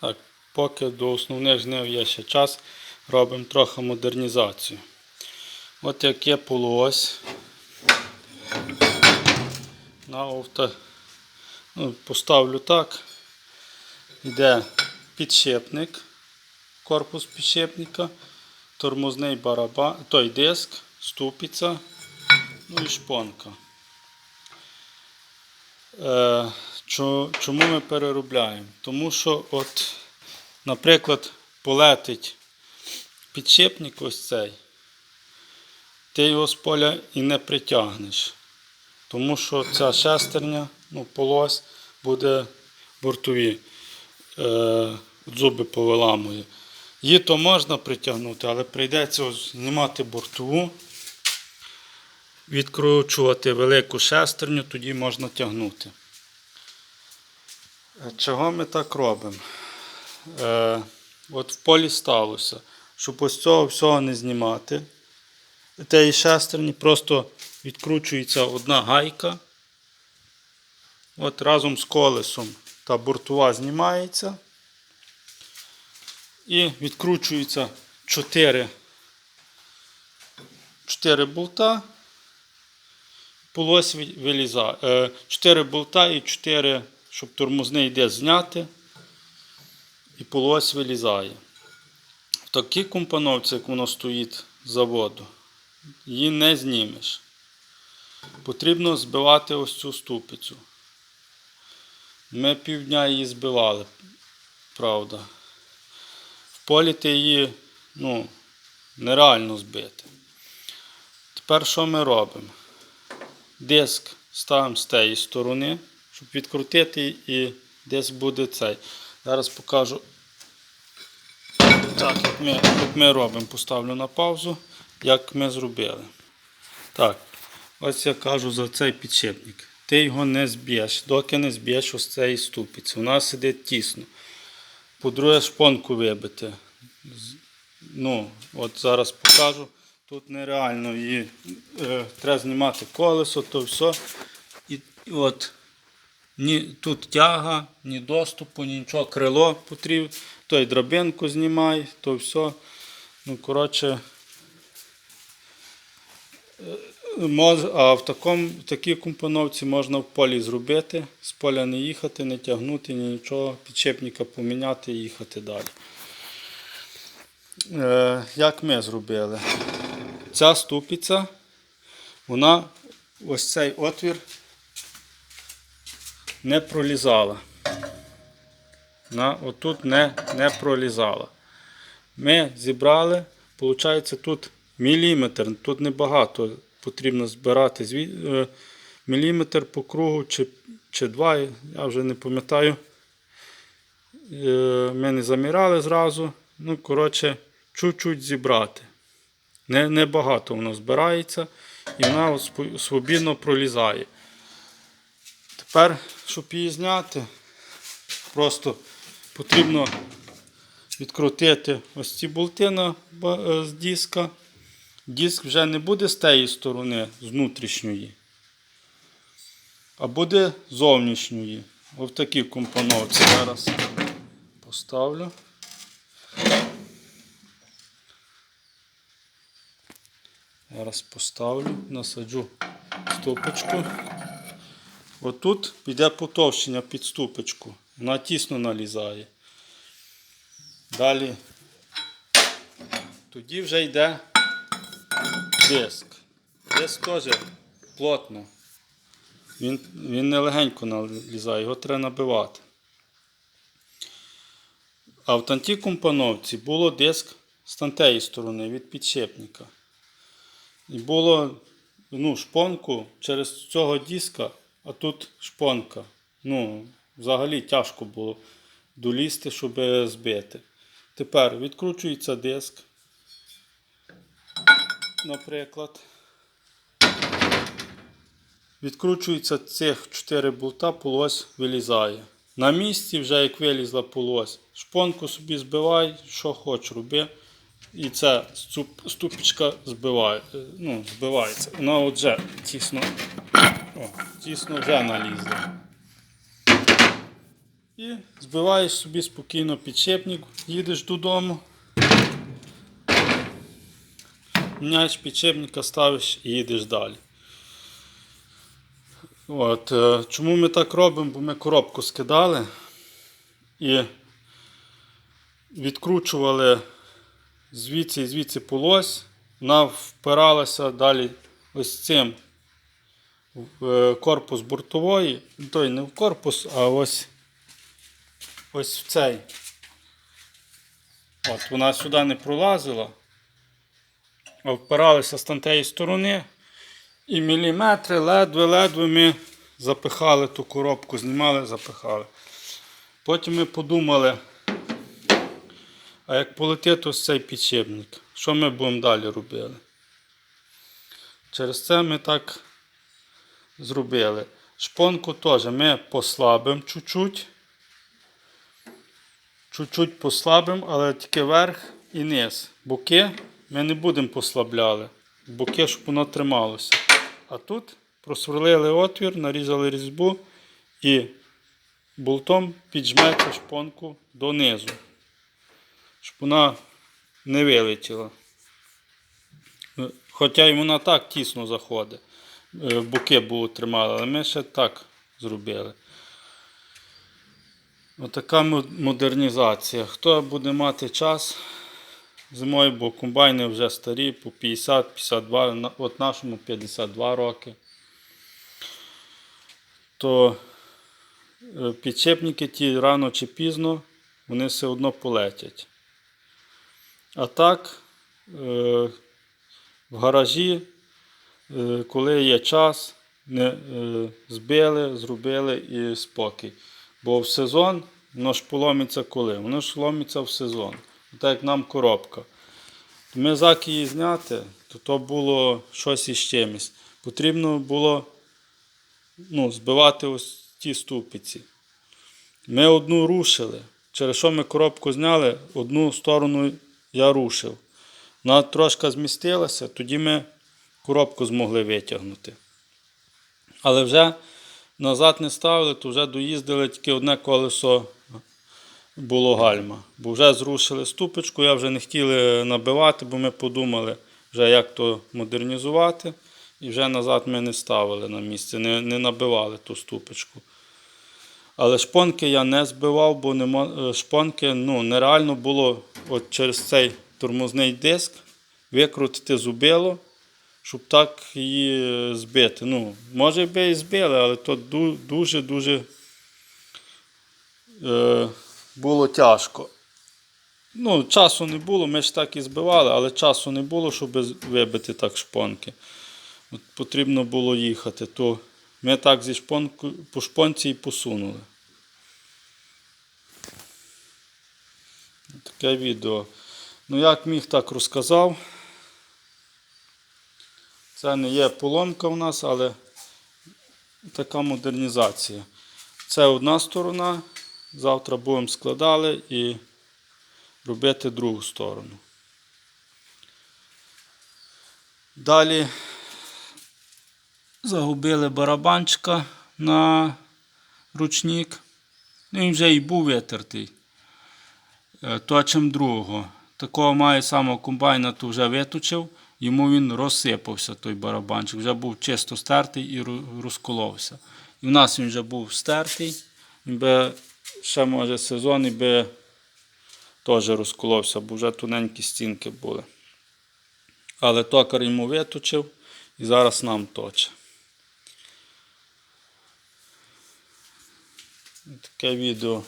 Так, поки до основних жнив є ще час, робимо трохи модернізацію. От як є полуось на авто. Ну, поставлю так. Йде підшипник, корпус підшипника, тормозний барабан, той диск, ступиця, ну і шпонка. Е, чому ми переробляємо? Тому що, от, наприклад, полетить підшипник ось цей, ти його з поля і не притягнеш. Тому що ця шестерня, ну, полось, буде бортові. Е, зуби повиламує. Її то можна притягнути, але прийдеться знімати бортову, відкручувати велику шестерню, тоді можна тягнути. Е, Чого ми так робимо? Е, от в полі сталося, щоб ось цього всього не знімати. Тієї шестерні просто відкручується одна гайка. От разом з колесом та бортова знімається. І відкручується 4, 4 болта. Полось вилізає. 4 болта і 4, щоб тормозний диск зняти. І полось вилізає. В такій компоновці, як воно стоїть заводу, її не знімеш. Потрібно збивати ось цю ступицю. Ми півдня її збивали, правда. В полі ти її ну, нереально збити. Тепер що ми робимо? Диск ставимо з тієї сторони, щоб відкрутити і диск буде цей. Зараз покажу, так, як ми, як ми робимо. Поставлю на паузу, як ми зробили. Так, ось я кажу за цей підшипник. Ти його не зб'єш, доки не зб'єш ось цієї ступиці. Нас сидить тісно. По-друге, шпонку вибити. Ну, от зараз покажу. Тут нереально її е, треба знімати колесо, то все. І, і от ні, тут тяга, ні доступу, ні нічого, крило потрібно. Той драбинку знімай, то все. Ну, коротше, А в, такому, в такій компоновці можна в полі зробити, з поля не їхати, не тягнути, ні нічого, підшипника поміняти і їхати далі. Е, як ми зробили? Ця ступиця, вона ось цей отвір не пролізала. Вона отут не, не пролізала. Ми зібрали, виходить, тут міліметр, тут небагато потрібно збирати зві- е, міліметр по кругу чи, чи два, я вже не пам'ятаю. Е, Ми не заміряли зразу. Ну, коротше, чуть-чуть зібрати. Не, небагато воно збирається і вона свобідно пролізає. Тепер, щоб її зняти, просто потрібно відкрутити ось ці болти е, з диска. Диск вже не буде з тієї сторони, з внутрішньої, а буде зовнішньої. Ось в такій компоновці зараз поставлю. Зараз поставлю, насаджу ступочку. Отут піде потовщення під ступочку. Вона тісно налізає. Далі тоді вже йде диск. Диск теж плотно. Він, він не легенько налізає, його треба набивати. А в тантій компоновці було диск з тантеї сторони від підшипника. І було ну, шпонку через цього диска, а тут шпонка. Ну, взагалі тяжко було долізти, щоб збити. Тепер відкручується диск. Наприклад. Відкручується цих 4 болта, полось вилізає. На місці, вже як вилізла полось, шпонку собі збивай, що хочеш роби. І ця ступ- ступочка збиває, е, ну, збивається. Вона от вже тісно, о, тісно вже налізла. І збиваєш собі спокійно підшипник, їдеш додому. Міняєш підшипника, ставиш і їдеш далі. От, е, чому ми так робимо? Бо ми коробку скидали і відкручували звідси і звідси полось, вона впиралася далі ось цим в е, корпус бортової, той не в корпус, а ось, ось в цей. От, вона сюди не пролазила, а впиралася з тієї сторони. І міліметри ледве-ледве ми запихали ту коробку, знімали, запихали. Потім ми подумали, а як полетить ось цей підшипник, що ми будемо далі робити? Через це ми так зробили. Шпонку теж ми послабимо чуть-чуть. Чуть-чуть послабимо, але тільки верх і низ. Боки ми не будемо послабляли. Боки, щоб воно трималося. А тут просверлили отвір, нарізали різьбу і болтом піджмете шпонку донизу, щоб вона не вилетіла. Хоча й вона так тісно заходить. Е, Боки було тримали, але ми ще так зробили. Отака модернізація. Хто буде мати час зимою, бо комбайни вже старі, по 50-52, от нашому 52 роки, то е, підшипники ті рано чи пізно вони все одно полетять. А так, е, в гаражі, е, коли є час, не, е, збили, зробили і спокій. Бо в сезон воно ж поломиться коли? Воно ж ломиться в сезон. Так як нам коробка. Ми заки її зняти, то то було щось із чимось. Потрібно було ну, збивати ось ті ступиці. Ми одну рушили. Через що ми коробку зняли, одну сторону я рушив. Вона трошки змістилася, тоді ми коробку змогли витягнути. Але вже назад не ставили, то вже доїздили тільки одне колесо було гальма. Бо вже зрушили ступочку, я вже не хотіли набивати, бо ми подумали, вже як то модернізувати. І вже назад ми не ставили на місце, не, не набивали ту ступочку. Але шпонки я не збивав, бо нема, е, шпонки ну, нереально було от через цей тормозний диск викрутити зубило, щоб так її е, збити. Ну, може би і збили, але то дуже-дуже е, було тяжко. Ну, часу не було, ми ж так і збивали, але часу не було, щоб вибити так шпонки. От потрібно було їхати, то ми так зі шпонку, по шпонці і посунули. Таке відео. Ну, як міг, так розказав. Це не є поломка у нас, але така модернізація. Це одна сторона. Завтра будемо складали і робити другу сторону. Далі загубили барабанчика на ручник. Він вже і був витертий. Е, Точим другого. Такого має самого комбайна, то вже виточив, йому він розсипався той барабанчик. Вже був чисто стертий і розколовся. І в нас він вже був стертий, би ще може сезон і би теж розколовся, бо вже тоненькі стінки були. Але токар йому виточив і зараз нам точить. Таке відео.